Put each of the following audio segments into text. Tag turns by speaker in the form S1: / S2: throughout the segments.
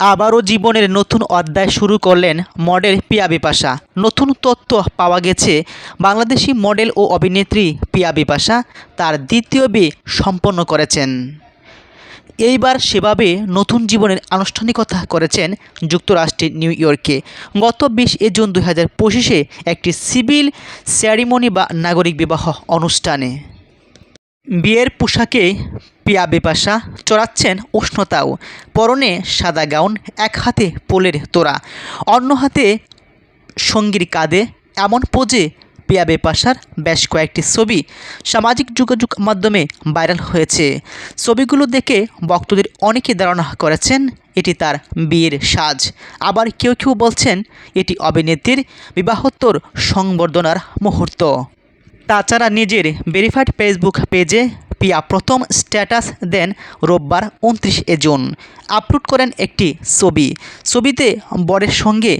S1: আবারও জীবনের নতুন অধ্যায় শুরু করলেন মডেল পিয়া বিপাশা। নতুন তথ্য পাওয়া গেছে বাংলাদেশি মডেল ও অভিনেত্রী পিয়া বিপাশা তার দ্বিতীয় বিয়ে সম্পন্ন করেছেন। এইবার সেভাবে নতুন জীবনের আনুষ্ঠানিকতা করেছেন যুক্তরাষ্ট্রের নিউ ইয়র্কে। গত বিশ এ জুন দুই হাজার পঁচিশে একটি সিভিল সেরিমনি বা নাগরিক বিবাহ অনুষ্ঠানে। বিয়ের পোশাকে পিয়া বিপাশা চড়াচ্ছেন উষ্ণতাও। পরনে সাদা গাউন, এক হাতে পোলের তোরা অন্য হাতে সঙ্গীর কাঁধে এমন পোজে পিয়া বেপাসার বেশ কয়েকটি ছবি সামাজিক যোগাযোগ মাধ্যমে ভাইরাল হয়েছে। ছবিগুলো দেখে ভক্তদের অনেকে ধারণা করেছেন এটি তার বিয়ের সাজ। আবার কেউ কেউ বলছেন এটি অভিনেত্রীর বিবাহোত্তর সংবর্ধনার মুহূর্ত। তাছাড়া নিজের ভেরিফাইড ফেসবুক পেজে পিয়া প্রথম স্ট্যাটাস দেন রোববার উনত্রিশ জুন। আপলোড করেন একটি ছবি। ছবিতে বরের সঙ্গে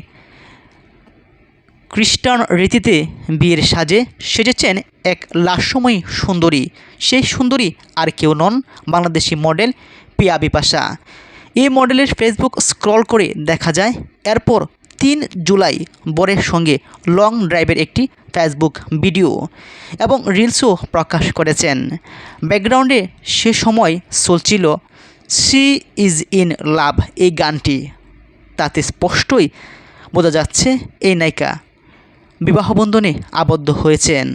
S1: খ্রিস্টান রীতিতে বিয়ের সাজে সেজেছেন এক লাস্যময়ী সুন্দরী। সেই সুন্দরী আর কেউ নন বাংলাদেশি মডেল পিয়া বিপাশা। এই মডেলের ফেসবুক স্ক্রল করে দেখা যায়, এরপর তিন জুলাই বরের সঙ্গে লং ড্রাইভের একটি ফেসবুক ভিডিও এবং রিলসও প্রকাশ করেছেন। ব্যাকগ্রাউন্ডে সে সময় চলছিল, সি ইজ ইন লাভ এই গানটি। তাতে স্পষ্টই বোঝা যাচ্ছে এই নায়িকা বিবাহবন্ধনে আবদ্ধ হয়েছেন।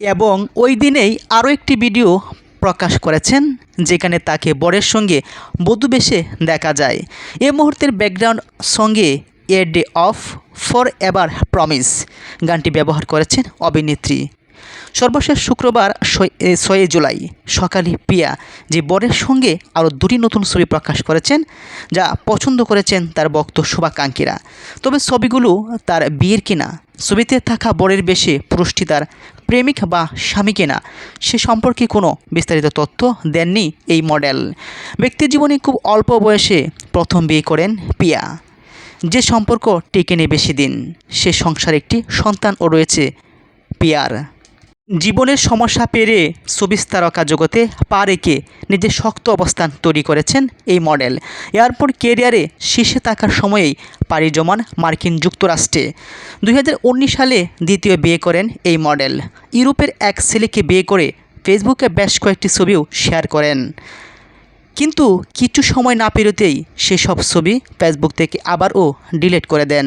S1: এবং ওই দিনেই আরও একটি ভিডিও প্রকাশ করেছেন, যেখানে তাকে বরের সঙ্গে বধূ বেশে দেখা যায়। এ মুহূর্তের ব্যাকগ্রাউন্ড সঙ্গে a day of forever promise গানটি ব্যবহার করেছেন অভিনেত্রী। সর্বশেষ শুক্রবার ছয় জুলাই, সকালে পিয়া যে বরের সঙ্গে আরও দুটি নতুন ছবি প্রকাশ করেছেন, যা পছন্দ করেছেন তার বক্ত শুভাকাঙ্ক্ষীরা। তবে ছবিগুলো তার বিয়ের কিনা, ছবিতে থাকা বরের বেশে পুরুষটি তার প্রেমিক বা স্বামী কিনা, সে সম্পর্কে কোনো বিস্তারিত তথ্য দেননি এই মডেল। ব্যক্তি জীবনে খুব অল্প বয়সে প্রথম বিয়ে করেন পিয়া যে সম্পর্ক টেকে নেই বেশি দিন সে সংসার একটি সন্তানও রয়েছে, পিয়ার। জীবনের সমস্যা পেরে সুবিস্তারকা জগতে পা রেখে নিজের শক্ত অবস্থান তৈরি করেছেন এই মডেল। এরপর কেরিয়ারে শীর্ষে থাকার সময়েই পাড়ি জমান মার্কিন যুক্তরাষ্ট্রে। দু হাজার উনিশ সালে দ্বিতীয় বিয়ে করেন এই মডেল। ইউরোপের এক ছেলেকে বিয়ে করে ফেসবুকে বেশ কয়েকটি ছবিও শেয়ার করেন। কিন্তু কিছু সময় না পেরোতেই সেসব ছবি ফেসবুক থেকে আবারও ডিলিট করে দেন।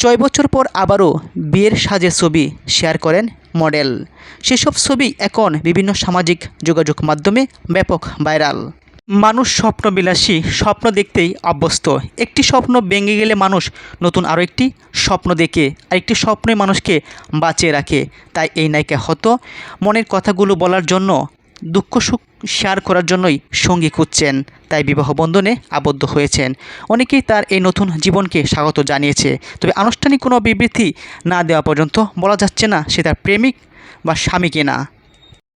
S1: ছয় বছর পর আবারও বিয়ের সাজের ছবি শেয়ার করেন মডেল। সেসব ছবি এখন বিভিন্ন সামাজিক যোগাযোগ মাধ্যমে ব্যাপক ভাইরাল। মানুষ স্বপ্নবিলাসী, স্বপ্ন দেখতেই অভ্যস্ত একটি স্বপ্ন ভেঙে গেলে মানুষ নতুন আরও একটি স্বপ্ন দেখে, আরেকটি স্বপ্নই মানুষকে বাঁচিয়ে রাখে। তাই এই নায়িকা হতো। মনের কথাগুলো বলার জন্য দুঃখ সুখ শেয়ার করার জন্যই সঙ্গী খুঁজছেন, তাই বিবাহ বন্ধনে আবদ্ধ হয়েছেন। অনেকেই তার এই নতুন জীবনকে স্বাগত জানিয়েছে, তবে আনুষ্ঠানিক কোনো বিবৃতি না দেওয়া পর্যন্ত বলা যাচ্ছে না সে তার প্রেমিক বা স্বামী কিনা।